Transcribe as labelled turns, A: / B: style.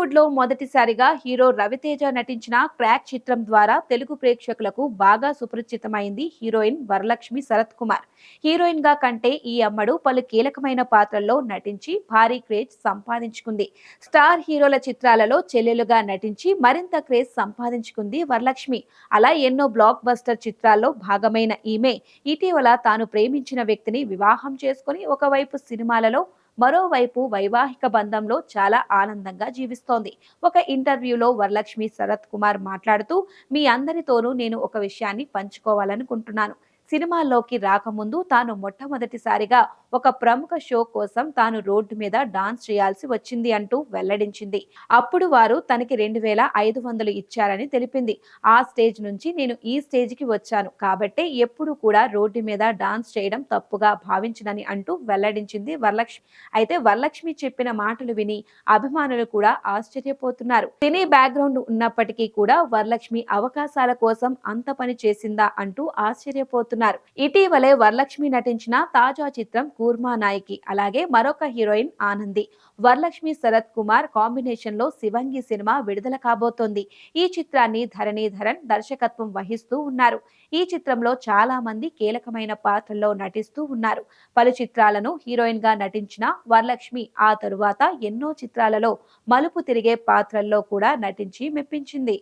A: బాలీవుడ్లో మొదటిసారిగా హీరో రవితేజ నటించిన క్రాక్ చిత్రం ద్వారా తెలుగు ప్రేక్షకులకు బాగా సుపరిచితమైంది హీరోయిన్ వరలక్ష్మి శరత్ కుమార్. హీరోయిన్గా కంటే ఈ అమ్మడు పలు కీలకమైన పాత్రల్లో నటించి భారీ క్రేజ్ సంపాదించుకుంది. స్టార్ హీరోల చిత్రాలలో చెల్లెలుగా నటించి మరింత క్రేజ్ సంపాదించుకుంది వరలక్ష్మి. అలా ఎన్నో బ్లాక్ బస్టర్ చిత్రాల్లో భాగమైన ఈమె ఇటీవల తాను ప్రేమించిన వ్యక్తిని వివాహం చేసుకుని ఒకవైపు సినిమాలలో మరోవైపు వైవాహిక బంధంలో చాలా ఆనందంగా జీవిస్తోంది. ఒక ఇంటర్వ్యూలో వరలక్ష్మి శరత్ కుమార్ మాట్లాడుతూ మీ అందరితోనూ నేను ఒక విషయాన్ని పంచుకోవాలనుకుంటున్నాను. సినిమాల్లోకి రాకముందు తాను మొట్టమొదటిసారిగా ఒక ప్రముఖ షో కోసం తాను రోడ్డు మీద డాన్స్ చేయాల్సి వచ్చింది అంటూ వెల్లడించింది. అప్పుడు వారు తనకి రెండు వేల ఐదు వందలు ఇచ్చారని తెలిపింది. ఆ స్టేజ్ నుంచి నేను ఈ స్టేజ్కి వచ్చాను. కాబట్టే ఎప్పుడు కూడా రోడ్డు మీద డాన్స్ చేయడం తప్పుగా భావించనని అంటూ వెల్లడించింది వరలక్ష్మి. అయితే వరలక్ష్మి చెప్పిన మాటలు విని అభిమానులు కూడా ఆశ్చర్యపోతున్నారు. సినీ బ్యాక్గ్రౌండ్ ఉన్నప్పటికీ కూడా వరలక్ష్మి అవకాశాల కోసం అంత పని చేసిందా అంటూ ఆశ్చర్యపోతున్నారు. ఇటీవలే వరలక్ష్మి నటించిన తాజా చిత్రం కూర్మా నాయకి అలాగే మరొక హీరోయిన్ ఆనంది. వరలక్ష్మి శరత్ కుమార్ కాంబినేషన్లో శివంగి సినిమా విడుదల కాబోతోంది. ఈ చిత్రాన్ని ధరణీధరన్ దర్శకత్వం వహిస్తూ ఉన్నారు. ఈ చిత్రంలో చాలా మంది కీలకమైన పాత్రల్లో నటిస్తూ ఉన్నారు. పలు చిత్రాలను హీరోయిన్గా నటించిన వరలక్ష్మి ఆ తరువాత ఎన్నో చిత్రాలలో మలుపు తిరిగే పాత్రల్లో కూడా నటించి మెప్పించింది.